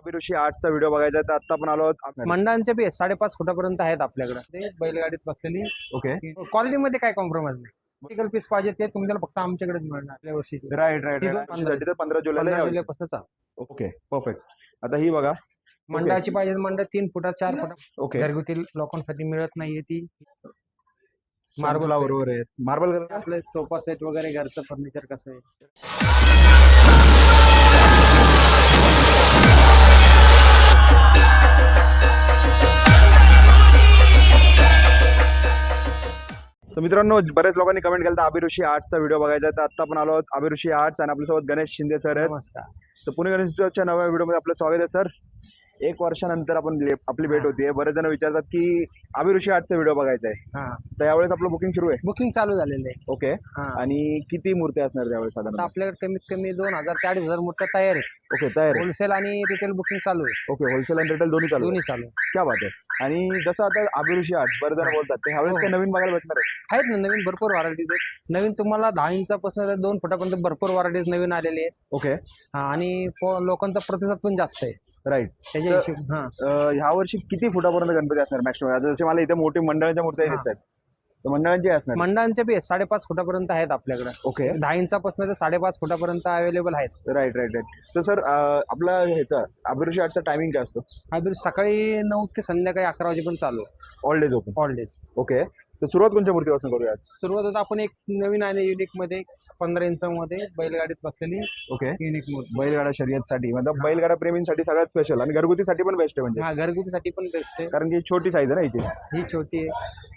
अभिरुषी आर्टचा video बघायचा आहे तर आता आपण आलो आहोत मंडळांचे बी साडेपाच फुटापर्यंत आहेत आपल्याकडे. ते बैलगाडीत बसलेली. ओके. क्वालिटीमध्ये काय कॉम्प्रोमाइज नाही. वर्टिकल पीस पाहिजे ते तुम्हाला फक्त आमच्याकडेच मिळणार आपल्या वर्षीची. राईट राईट पंधरा. तर पंधरा जुलैला यावं. जुलैपासून चालू. ओके परफेक्ट आता ही बघा. मंडळाची पाहिजे तर मंडळ तीन फुटा चार फुटा. ओके. घरगुती लोकांसाठी मिळत नाहीये ती. मार्बल Marble बरोबर आहे मार्बल आपले सोफा सेट वगैरे घरचं फर्निचर कसं आहे? तर मित्रांनो बरेच लोकांनी कमेंट केलं तर अभिरुषी आर्टचा व्हिडिओ बघायचा तर आता आपण आलो आहोत. अभिरुषी आर्ट्स आणि आपल्यासोबत गणेश शिंदे सर आहेत. नमस्कार. तर पुणे गणेश नव्या व्हिडिओमध्ये आपलं स्वागत आहे सर एक वर्षानंतर आपण ले- आपली भेट होतीये बरेच जण विचारतात की अभिरुषी आर्टचा व्हिडिओ बघायचा आहे हा. तर यावेळेस आपलं बुकिंग सुरू आहे. बुकिंग चालू झालेलं आहे. ओके हा. आणि किती मूर्ती असणार त्यावेळेस आता साधारण आपल्याकडे कमीत कमी दोन हजार ते अडीच हजार मूर्त्या तयार आहेत. ओके तयार आहे होलसेल आणि रिटेल बुकिंग चालू आहे. ओके होलसेल आणि रिटेल दोन्ही चालू आहे. दोन्ही चालू आहे. क्या बात आहे. आणि जसं आता अभिरुषी आर्ट बरेच जण बोलतात ते ह्यावेळेस हो. काही नवीन बघायला भेटणार आहे? आहेत ना नवीन भरपूर व्हरायटीज आहेत. नवीन तुम्हाला दहा इंचापासून दोन फुटापर्यंत भरपूर व्हरायटीज नवीन आलेले आहेत. ओके हा आणि प- लोकांचा प्रतिसाद पण जास्त आहे. राईट हिशोब हा. ह्या वर्षी किती फुटापर्यंत गणपती असणार मॅक्सिमम आता जसे मला इथे मोठी मंडळाच्या मूर्त्या हा. दिसत आहेत तर मंडळांची असणार. मंडळांचे बी आहेत, साडेपाच फुटापर्यंत आहेत आपल्याकडे. ओके. दहा इंचापासून ते साडेपाच फुटापर्यंत अवेलेबल आहेत. राईट राईट राईट तर सर आपला ह्याचा अभिरुषी आर्टचा टायमिंग काय असतो? हा सकाळी नऊ ते संध्याकाळी अकरा वाजेपर्यंत चालू. All days open all days okay तर सुरुवात कोणत्या मूर्तीपासून करूया आज? सुरुवात आपण एक नवीन आहे युनिकमध्ये पंधरा इंच मध्ये बैलगाडीत बसलेली ओके. युनिक मूर्ती. बैलगाडा शर्यतसाठी मतलब बैलगाडा प्रेमींसाठी सगळ्यात स्पेशल आणि घरगुतीसाठी पण बेस्ट आहे म्हणजे. हा घरगुतीसाठी पण बेस्ट आहे. कारण की छोटी साईज आहे ना इथे. ही छोटी आहे.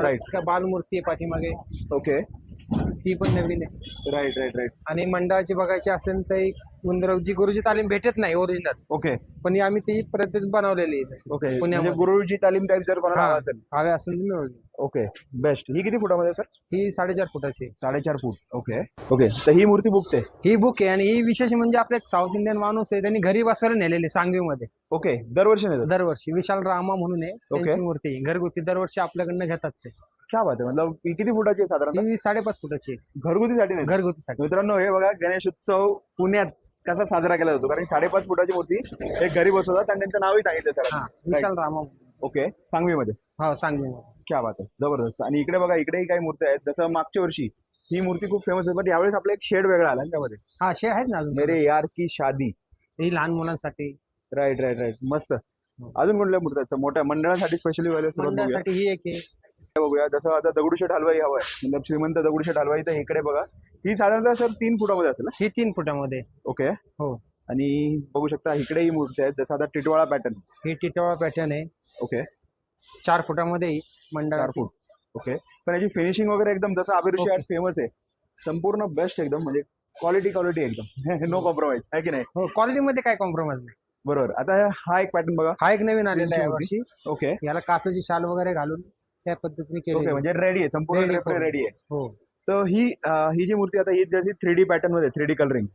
Right. परत बालमूर्ती आहे पाठीमागे. ओके. ती पण नवीन आहे. राईट राईट राईट आणि मंडळाची बघायची असेल तर एक उंदराव जी गुरुजी तालीम भेटत नाही ओरिजिनल ओके पण ही आम्ही ती प्रत्येक बनवलेली आहे. ओके म्हणजे पुण्यामध्ये. गुरुजी तालीम टाईप जर कोणाला हा. हवा असेल. हवे असेल तर जाईल. ओके बेस्ट ही किती फुटामध्ये सर ही साडेचार फुटाची आहे. साडेचार फूट. ओके ओके तर ही मूर्ती बुकत आहे. ही बुक आहे आणि ही विशेष म्हणजे आपले एक साऊथ इंडियन माणूस आहे. त्यांनी घरी बसवायला नेलेली सांगवीमध्ये. ओके दरवर्षी नाही दरवर्षी. विशाल रामा म्हणून आहे. त्यांची मूर्ती आहे. घरगुती दरवर्षी आपल्याकडनं घेतात ते. क्या बात आहे मतलब ही किती फुटाची आहे साधारण ही साडेपाच फुटाची आहे. घरगुतीसाठी नाही. घरगुतीसाठी. मित्रांनो हे बघा गणेश उत्सव पुण्यात कसा साजरा केला जातो? कारण साडेपाच फुटाची मूर्ती एक घरी बसवतात आणि त्यांचं नावही सांगितलं हा विशाल रामा. ओके सांगवीमध्ये. हो सांगवीमध्ये. क्या बात आहे जबरदस्त. आणि इकडे बघा इकडेही काही मूर्ती आहेत. जसं मागच्या वर्षी ही मूर्ती खूप फेमस आहे पण यावेळेस आपला एक शेड वेगळा आला ना त्यामध्ये हा असे आहेत ना अजून. मेरे यार की शादी. ही लहान मुलांसाठी. राईट राईट राईट मस्त. अजून कुठल्या मूर्ती आहेत? मोठ्या मंडळासाठी स्पेशली मंडळासाठी ही एक आहे. बघूया. जसं आता दगडूशेठ हलवाई हवाय. मतलब श्रीमंत दगडूशेठ हलवाई तर इकडे बघा. ही साधारणतः सर तीन फुटामध्ये असेल ना? ही तीन फुटामध्ये. ओके. हो. आणि बघू शकता इकडेही मूर्ती आहेत. जसं आता टिटवाळा पॅटर्न ही टिटवाळा पॅटर्न आहे. ओके. चार फुटामध्ये ही मंडळाची. फूट. ओके. पण याची फिनिशिंग वगैरे एकदम जसं Okay. आर्ट फेमस आहे. संपूर्ण बेस्ट एकदम. म्हणजे क्वालिटी क्वालिटी एकदम. नो कॉम्प्रोमाइज आहे की नाही? हो क्वालिटीमध्ये काय कॉम्प्रोमाइज नाही. बरोबर. आता हा एक पॅटर्न बघा. हा एक नवीन आलेला आहे यावर्षी. ओके. याला काचेची शाल वगैरे घालून त्या पद्धतीने ओके केली म्हणजे रेडी आहे संपूर्ण. रेडी आहे. हो. तर ही अं, ही जी मूर्ती आता ही जशी थ्री डी पॅटर्नमध्ये थ्री डी कलरिंग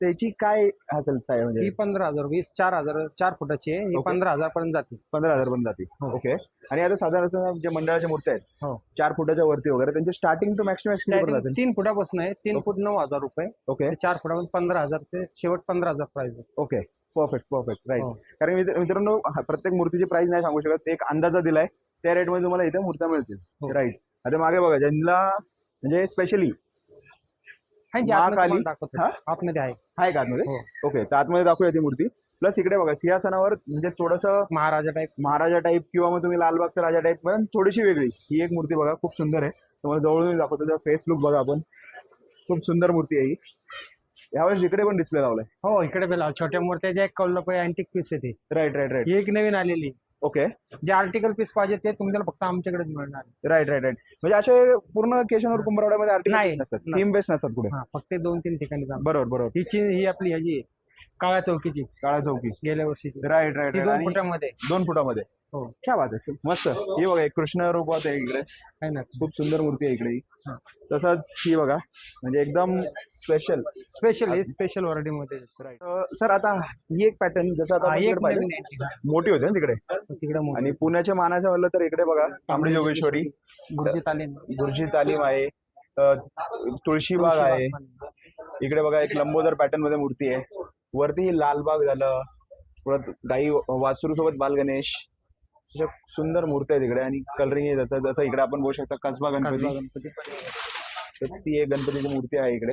त्याची काय असेल साय ही म्हणजे पंधरा हजार वीस चार हजार चार फुटाची आहे ही Okay. पंधरा हजार पर्यंत जाते. पंधरा हजार पर्यंत जाते. हो. ओके. आणि आता साधारण जे मंडळाच्या मूर्त्या आहेत हो. चार फुटाच्या वरती वगैरे त्यांचे starting to max max Starting तीन फुटापासून आहे तीन. फूट नऊ हजार रुपये. ओके. ते चार फुटापासून पंधरा हजार ते शेवट पंधरा हजार price okay. Perfect perfect right हो. कारण मित्र- मित्रांनो हा, प्रत्येक मूर्तीची प्राइस नाही सांगू शकत एक अंदाजा दिलाय. त्या रेटमध्ये तुम्हाला इथे मूर्त्या मिळतील. हो. राईट आता मागे बघा ज्यांना म्हणजे स्पेशली महाकाली? आतमध्ये हा? आहे. आहे का आतमध्ये? हो. ओके तर आतमध्ये दाखवूया ती मूर्ती. प्लस इकडे बघा सिंहासनावर म्हणजे थोडंसं महाराजा टाईप महाराजा टाईप किंवा मग तुम्ही लालबागचा राजा टाईप पण थोडीशी वेगळी. ही एक मूर्ती बघा खूप सुंदर आहे. तुम्हाला जवळून दाखवतो त्या फेस लुक बघा आपण. खूप सुंदर मूर्ती आहे ही. यावेळेस इकडे पण डिस्प्ले लावलाय. हो इकडे बेला छोट्या मूर्त्या एक कौल्लपय अँटिक पीस आहे ती. राईट राईट राईट ही एक नवीन आलेली. ओके जे आर्टिकल पीस पाहिजे ते तुम्हाला फक्त आमच्याकडेच मिळणार राईट राईट राईट म्हणजे असे पूर्ण केशनवर कुंभरवाड्यामध्ये आर्टिकल नाही, नसतात. नसतात. थीम बेस नसतात कुठे. हा फक्त दोन तीन ठिकाणी जाणार बरोबर बरोबर. ही चीन ही आपली ह्याची आहे, काळ्या चौकीची. काळा चौकी. गेल्या वर्षीची. राईट राईट ती दोन फुटामध्ये. दोन फुटामध्ये. हो. क्या बात आहे sir. मस्त. ही. बघा एक कृष्ण रूपात आहे इकडे. आहे ना. खूप सुंदर मूर्ती आहे इकडे ही. हा. तसंच ही बघा म्हणजे एकदम स्पेशल स्पेशल ही स्पेशल व्हरायटी मध्ये सर आता ही एक पॅटर्न जसं आता हा, आपण एक तिकडे पाहिलं, नवीन आहे. मोठी होते ना तिकडे. तिकडे. आणि पुण्याच्या मानाचं म्हणलं तर इकडे बघा तांबडी जोगेश्वरी गुरुजी तालीम. गुरुजी तालीम आहे. अ, तुळशीबाग आहे. इकडे बघा एक लंबोदर पॅटर्नमध्ये मूर्ती आहे. वरती लालबाग झालं परत गाई वासरू सोबत बाल गणेश अशा सुंदर मूर्त्या आहेत इकडे आणि कलरिंग आहे जसं जसं इकडे आपण बघू शकता कसबा गणपती. गणपती. तर ती एक गणपतीची मूर्ती आहे इकडे.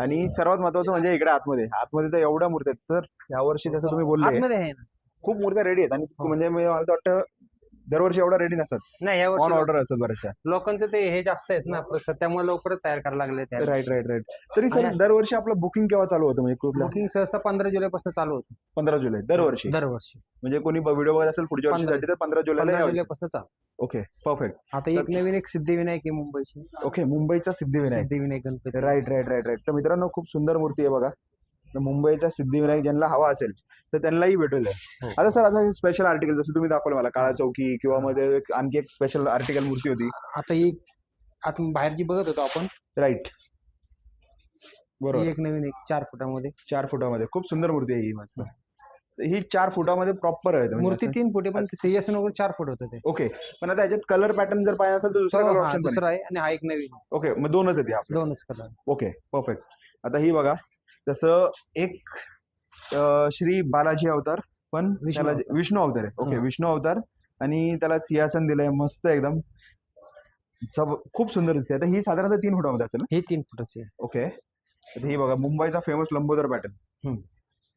आणि सर्वात महत्वाचं म्हणजे इकडे आतमध्ये. आतमध्ये तर एवढ्या मूर्त्या आहेत. तर यावर्षी जसं तुम्ही बोलले आतमध्ये आहे ना? खूप मूर्त्या रेडी आहेत. आणि हो. म्हणजे मला तर वाटतं दरवर्षी एवढ्या रेडी नसतात नाही या ऑन वर्षी ऑर्डर असतात बऱ्याचशा. लोकांचं ते हे जास्त आहेत ना प्रसाद त्यामुळे लवकरच तयार करायला लागले त्या राईट राईट राईट तरी सर आणि- दरवर्षी आपलं बुकिंग केव्हा चालू होतं म्हणजे कुठल्या बुकिंग सहसा पंधरा जुलै पासून चालू होतं. पंधरा जुलै दरवर्षी? दरवर्षी. म्हणजे कोणी व्हिडिओ बघत असेल पुढच्या पंधरा- वर्षीसाठी तर पंधरा. जुलै पासून चालू. ओके परफेक्ट आता एक नवीन एक सिद्धिविनायक आहे मुंबईची. ओके मुंबईचा Siddhivinayak. Siddhivinayak Ganpati. Right right right right तर मित्रांनो खूप सुंदर मूर्ती आहे बघा. तर मुंबईचा सिद्धिविनायक ज्यांना हवा असेल तर त्यांनाही भेटेल हो. आता सर आता स्पेशल आर्टिकल जसं तुम्ही दाखवलं मला काळा चौकी किंवा मध्ये एक- आणखी एक स्पेशल आर्टिकल मूर्ती होती. आता ही आता बाहेरची बघत होतो आपण. राईट बरोबर. एक नवीन एक चार फुटामध्ये. चार फुटामध्ये. खूप सुंदर मूर्ती आहे ही मस्त. ही चार फुटामध्ये प्रॉपर आहे म्हणजे मूर्ती तीन फुटे पण सिंहासन वगैरे चार फुट होतं ते. ओके पण आता याच्यात कलर पॅटर्न जर पाहिजे असेल तर दुसरा कलर हा, ऑप्शन दुसरा आहे आणि हा एक नवीन ओके मग दोनच आहेत दोनच कलर ओके परफेक्ट आता ही बघा तसं एक श्री बालाजी अवतार पण त्याला. विष्णू अवतार आहे ओके हा. विष्णू अवतार आणि त्याला सिंहासन दिलंय मस्त एकदम सब खूप सुंदर दिसते आता ही साधारणतः तीन फुटामध्ये असेल ना हे तीन फुटाचे आहे. ओके आता ही बघा मुंबईचा फेमस लंबोदर पॅटर्न हम्म.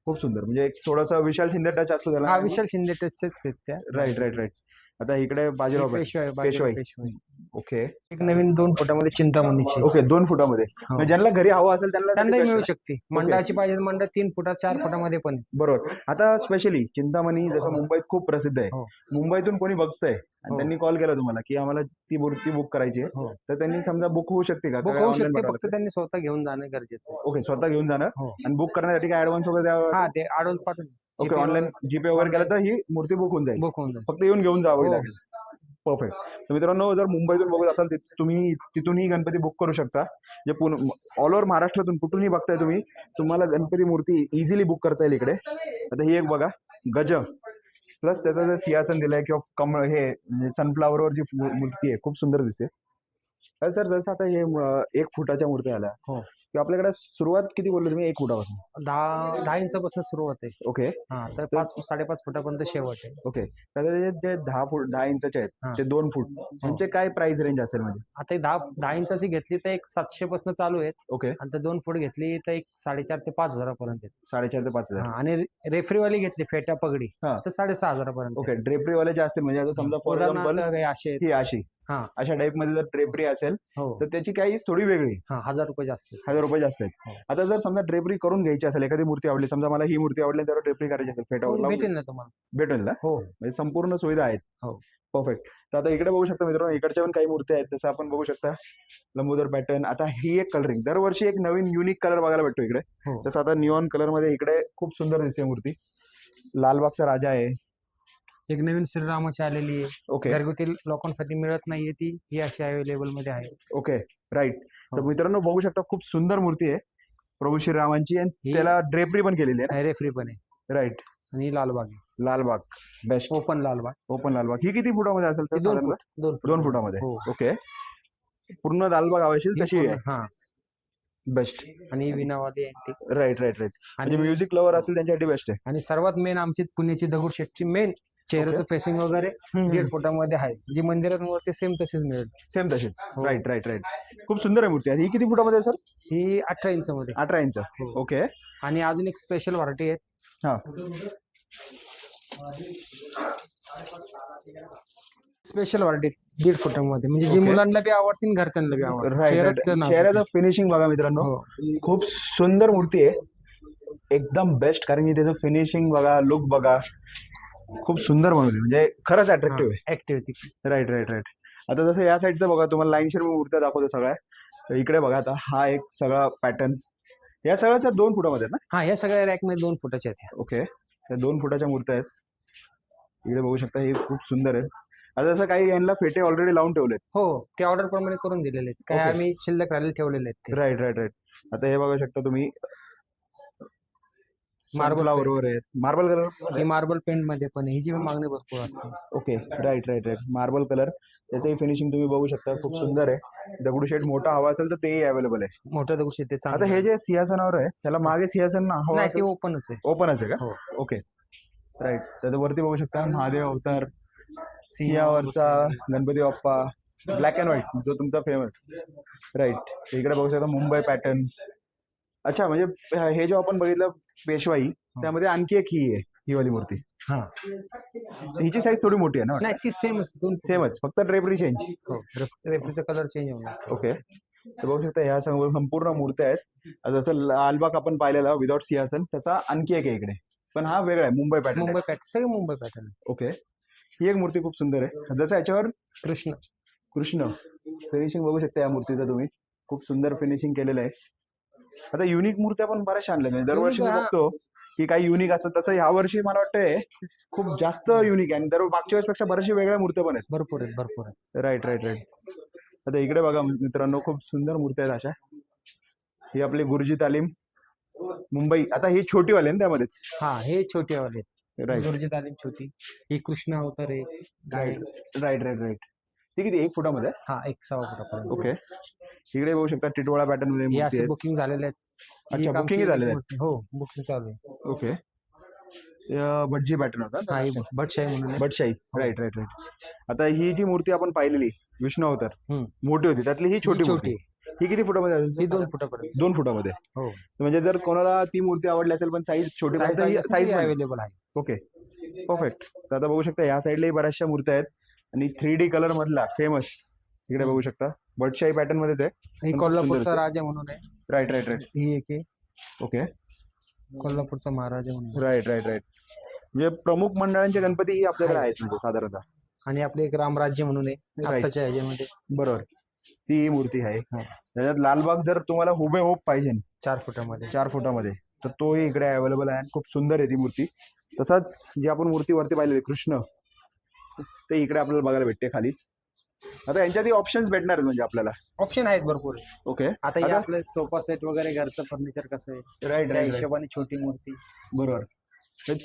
खूप सुंदर म्हणजे एक थोडासा विशाल शिंदे टच असतो त्याला हा विशाल शिंदे आहेत त्या राईट राईट राईट आता इकडे बाजीराव pattern. पेशवाई पेशवाई. बाजीराव पेशवाई ओके एक नवीन दोन फुटामध्ये चिंतामणीची ओके दोन फुटामध्ये हो. म्हणजे ज्यांना घरी हवं असेल त्यांना त्यांनाही मिळू. शकते मंडळाची पाहिजे मंडळ तीन फुटा चार फुटामध्ये पण. बरोबर आता स्पेशली चिंतामणी जसं मुंबईत खूप प्रसिद्ध आहे हो. मुंबईतून कोणी बघतंय आणि हो. त्यांनी कॉल केला तुम्हाला की आम्हाला ती मूर्ती बुक करायची आहे हो. तर त्यांनी समजा बुक होऊ शकते का बुक होऊ शकते फक्त त्यांनी स्वतः घेऊन जाणं गरजेचं? ओके स्वतः घेऊन जाणं हो. आणि बुक करण्यासाठी काय ऍडव्हान्स वगैरे द्यावं हा ते ऍडव्हान्स पाठवून ओके ऑनलाईन जीपे वगैरे केलं तर ही मूर्ती बुक होऊन जाईल बुक होऊन जाईल फक्त येऊन घेऊन जावं हो. लागेल परफेक्ट तर मित्रांनो जर मुंबईतून बघत असाल तुम्ही तिथूनही गणपती बुक करू शकता. जे पुन ऑल ओव्हर महाराष्ट्रातून कुठूनही बघताय तुम्ही तुम्हाला गणपती मूर्ती इझिली बुक करता येईल इकडे. आता ही एक बघा गज. प्लस त्याचं जे सिंहासन दिलंय किंवा कमळ हे सनफ्लावरवर जी मूर्ती आहे खूप सुंदर दिसते. सर जसं आता हे एक फुटाच्या मूर्त्या आल्या. हो. आपल्याकडे सुरुवात किती बोललो तुम्ही? एक फुटापासून. दहा दहा इंचापासून सुरुवात आहे. ओके. हा तर पाच साडेपाच फुटापर्यंत शेवट आहे. ओके. तर त्याचे जे दहा फूट दहा इंचाचे आहेत. ते दोन फूट त्यांचे काय प्राइस रेंज असेल म्हणजे? आता दहा दहा इंचाची घेतली तर एक सातशे पासून चालू आहेत. ओके. आणि तर दोन फूट घेतली तर एक साडेचार ते पाच हजारापर्यंत आहेत. साडेचार ते पाच हजार. हा, आणि रेफरीवाली घेतली फेट्या पगडी हा. तर साडेसहा हजारापर्यंत ओके. ड्रेपरी वाले जे असतील म्हणजे आता समजा फॉर एक्झाम्पल हे असे आहेत. ही अशी. हा. अशा टाइपमध्ये जर ड्रेपरी असेल हो. तर त्याची काही थोडी वेगळी. हा हजार रुपये जास्त. हजार रुपये जास्त आहेत. हो. आता जर समजा ड्रेपरी करून घ्यायची असेल एखादी मूर्ती आवडली समजा मला ही मूर्ती आवडली तर ड्रेपरी करायची असेल फेटावर हो, लावून. भेटेल ना तुम्हाला. भेटेल ना? हो. म्हणजे संपूर्ण सुविधा आहेत. हो. परफेक्ट तर आता इकडे बघू शकता मित्रांनो इकडच्या पण काही मूर्ती आहेत जसं आपण बघू शकता. लंबोदर पॅटर्न आता ही एक कलरिंग दरवर्षी एक नवीन युनिक कलर बघायला भेटतो इकडे. हो. जसं आता निऑन कलरमध्ये इकडे खूप सुंदर दिसते मूर्ती. लालबागचा राजा आहे. एक नवीन श्रीरामाची आलेली आहे. ओके घरगुती लोकांसाठी मिळत नाहीये ती ही अशी अवेलेबलमध्ये आहे. ओके राईट तर हो. मित्रांनो बघू शकता खूप सुंदर मूर्ती आहे. प्रभू श्रीरामांची आणि ही- त्याला ड्रेपरी पण केलेली आहे रेफरी पण आहे. राईट आणि ही लालबाग आहे. Lalbaug. Best open Lalbaug open Lalbaug ही किती फुटामध्ये असेल ही सर दोन साधारणतः? फूट दोन फूट. दोन फुटामध्ये. हो. ओके पूर्ण लालबाग आवश्यक ही तशी आहे. हा. बेस्ट आणि ही विनावाली अँटिक राईट राईट राईट म्हणजे आणि म्युझिक लवर असेल त्यांच्यासाठी बेस्ट आहे. आणि सर्वात मेन आमची पुण्याची दगडूशेठची मेन चेहऱ्याचं फेसिंग वगैरे दीड फुटामध्ये आहे जी मंदिरांवरती सेम तशीच मिळेल. सेम तशीच. हो. राईट राईट राईट खूप सुंदर आहे मूर्ती. आणि ही किती फुटामध्ये आहे सर ही अठरा इंच मध्ये अठरा इंच. हो. ओके. आणि अजून एक स्पेशल व्हरायटी आहे. हा. स्पेशल व्हरायटी दीड फुटामध्ये. म्हणजे जी Okay. मुलांना बी आवडतील घरच्यांना बी आवडतील राईट चेहऱ्यात नाव. चेहऱ्याचं फिनिशिंग बघा मित्रांनो. हो. खूप सुंदर मूर्ती आहे. एकदम बेस्ट कारण की त्याचं फिनिशिंग बघा लुक बघा. खूप सुंदर बनवली. म्हणजे खरंच अट्रॅक्टिव्ह आहे. ऍक्टिव्हिटी राईट राईट राईट आता जसं या साईडचं बघा तुम्हाला लाईनशेर मूर्त्या दाखवतो सगळ्या. तर इकडे बघा आता हा एक सगळा पॅटर्न या सगळ्याच्या दोन फुटामध्ये आहेत ना? हा ह्या सगळ्या रॅकमध्ये दोन फुटाच्या आहेत. ओके त्या दोन फुटाच्या मूर्त्या आहेत. इकडे बघू शकता हे खूप सुंदर आहे आता जसं काही यांना फेटे ऑलरेडी लावून ठेवलेत हो ते ऑर्डर प्रमाणे करून दिलेले आहेत. काय Okay. आम्ही शिल्लक राहिले ठेवलेले आहेत ते. राईट राईट राईट आता हे बघू शकता तुम्ही. मार्बल बरोबर मार्बल हे कलर मार्बल पेंटमध्ये पण आहे. ही जी मागणी भरपूर असते. Okay right right right marble colour त्याचंही फिनिशिंग तुम्ही बघू शकता. खूप सुंदर आहे. दगडूशेठ मोठा हवा असेल तर तेही अवेलेबल आहे. मोठ्या दगडूशेठ ते आता चांगलं हे जे सिंहासनावर आहे त्याला मागे सिंहासन हवा नाही ते ओपनच आहे. ओपनच आहे का? हो. ओके राईट तर वरती बघू शकता. महादेव अवतार सिंहावरचा Ganpati Bappa black and white जो तुमचा फेमस राईट इकडे बघू शकता मुंबई पॅटर्न अच्छा म्हणजे हे जो आपण बघितलं पेशवाई त्यामध्ये आणखी एक ही आहे ही वाली मूर्ती. हा. हिची साईज थोडी मोठी आहे ना नाही ती सेमच दोन सेमच फक्त ड्रेपरी चेंज हो रेफरीचा कलर चेंज होणार. ओके तर बघू शकता ह्या सं- संपूर्ण मूर्त्या आहेत. जसं लालबाग आपण पाहिलेला विदाउट सिंहासन तसा आणखी एक आहे इकडे. पण हा वेगळा आहे मुंबई पॅटर्न मुंबई पॅटर्न सगळे मुंबई पॅटर्न ओके ही एक मूर्ती खूप सुंदर आहे. जसं याच्यावर कृष्ण. कृष्ण. फिनिशिंग बघू शकता या मूर्तीचं तुम्ही. खूप सुंदर फिनिशिंग केलेलं आहे. आता युनिक मूर्त्या पण बऱ्याचशा आणल्या. म्हणजे दरवर्षी मी. बघतो की काही युनिक असतात. तसं ह्या वर्षी मला वाटतंय खूप जास्त युनिक आहे. आणि दर मागच्या वेळेसपेक्षा बऱ्याचशा वेगळ्या मूर्त्या पण आहेत. भरपूर आहेत भरपूर आहेत. राईट राईट राईट आता इकडे बघा मित्रांनो खूप सुंदर मूर्ती आहेत अशा. ही आपली गुरुजी तालीम मुंबई. आता ही छोटी वाली आहे ना त्यामध्येच? हा हे छोटे वाले राईट तालीम छोटी. ही कृष्ण अवतार आहे गाय राईट राईट राईट ती किती एक फुटामध्ये? हा एक सव्वा फुटापर्यंत. ओके इकडे बघू शकता टिटवाळा पॅटर्नमध्ये हे असे बुकिंग झालेले आहेत ही अच्छा, एक आमची booking ही झालेली आहेत. हो बुकिंग चालू आहे. ओके भटजी पॅटर्न होता हा ही भटशाही म्हणून आहे. भटशाही. राईट राईट राईट आता ही जी मूर्ती आपण पाहिलेली विष्णू अवतार हम्म. मोठी होती. त्यातली ही ही छोटी छोटी मूर्ती ही किती फुटामध्ये असेल? ही दोन फुटापर्यंत. दोन फुटामध्ये. हो. म्हणजे जर कोणाला ती मूर्ती आवडली असेल पण साईज छोटी साईज अवेलेबल आहे. ओके परफेक्ट तर आता बघू शकता या साईडलाही बऱ्याचशा मूर्त्या आहेत. आणि थ्री डी कलर मधला फेमस इकडे बघू शकता. भटशाही पॅटर्न मध्येच आहे. ही कोल्हापूरचा राजा म्हणून आहे. राईट राईट राईट ही एक आहे. ओके कोल्हापूरचा महाराजा म्हणून. राईट राईट राईट म्हणजे प्रमुख मंडळांचे गणपती ही आपल्याकडे आहेत. म्हणजे साधारणतः. आणि आपले एक रामराज्य म्हणून आहे. Right. ह्याच्यामध्ये. बरोबर. ती ही मूर्ती आहे. हा. त्याच्यात लालबाग जर तुम्हाला हुबे होप पाहिजे. चार फुटामध्ये. चार फुटामध्ये. तर तोही इकडे अवेलेबल आहे आणि खूप सुंदर आहे ती मूर्ती. तसाच जी आपण मूर्ती वरती पाहिलेली कृष्ण ते इकडे आपल्याला बघायला भेटते खाली. आता यांच्यातही ऑप्शन्स भेटणार आहेत म्हणजे आपल्याला. ऑप्शन आहेत भरपूर. ओके आता हे आता- आपलं सोफा सेट वगैरे घरचं फर्निचर कसं आहे? राईट त्या हिशोबाने छोटी मूर्ती बरोबर.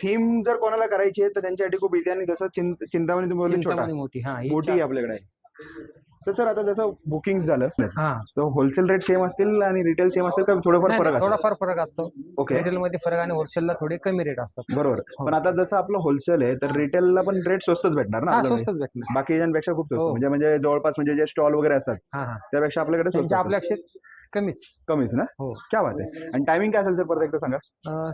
थीम जर कोणाला करायची आहे तर त्यांच्यासाठी खूप इझी आणि जसं चिंत- चिंतामणी तुम्ही बोलले छोटा. चिंतामणी हा ही मोठी आपल्याकडे आहे. तर सर आता जसं बुकिंग झालं हा. तर होलसेल रेट सेम असतील आणि रिटेल सेम असेल का? थोडंफार फरक असेल? थोडाफार फरक असतो. ओके रिटेल मध्ये फरक आणि होलसेलला थोडे कमी रेट असतात. बरोबर. हो. पण आता जसं आपलं होलसेल आहे तर रिटेलला पण रेट स्वस्तच भेटणार ना हा आपल्याकडे? स्वस्तच भेटणार. बाकी एजंटपेक्षा खूप स्वस्त. हो. म्हणजे म्हणजे जवळपास म्हणजे जे स्टॉल वगैरे असतात हा हा. त्यापेक्षा आपल्याकडे स्वस्त त्यांच्या असेल. आपल्या कमीच. कमीच ना? हो. क्या बात आहे. आणि टायमिंग काय असेल सर परत एकदा सांगा?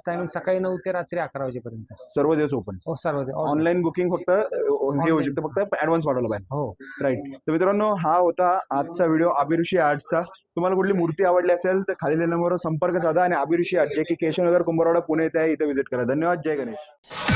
टायमिंग सकाळी नऊ ते रात्री अकरा वाजेपर्यंत. सर्व दिवस ओपन हो सर्व. ऑनलाईन बुकिंग फक्त हे होऊ. शकतं फक्त ऍडव्हान्स पाठवलं पाहिजे. हो. राईट तर मित्रांनो हा होता आजचा व्हिडिओ अभिरुषी आर्टचा तुम्हाला कुठली मूर्ती आवडली असेल तर खाली नंबरवर संपर्क साधा आणि अभिरुषी आर्ट जे की केशवनगर कुंभरवाडा पुणे येथे आहे इथे व्हिजिट करा. धन्यवाद. जय गणेश.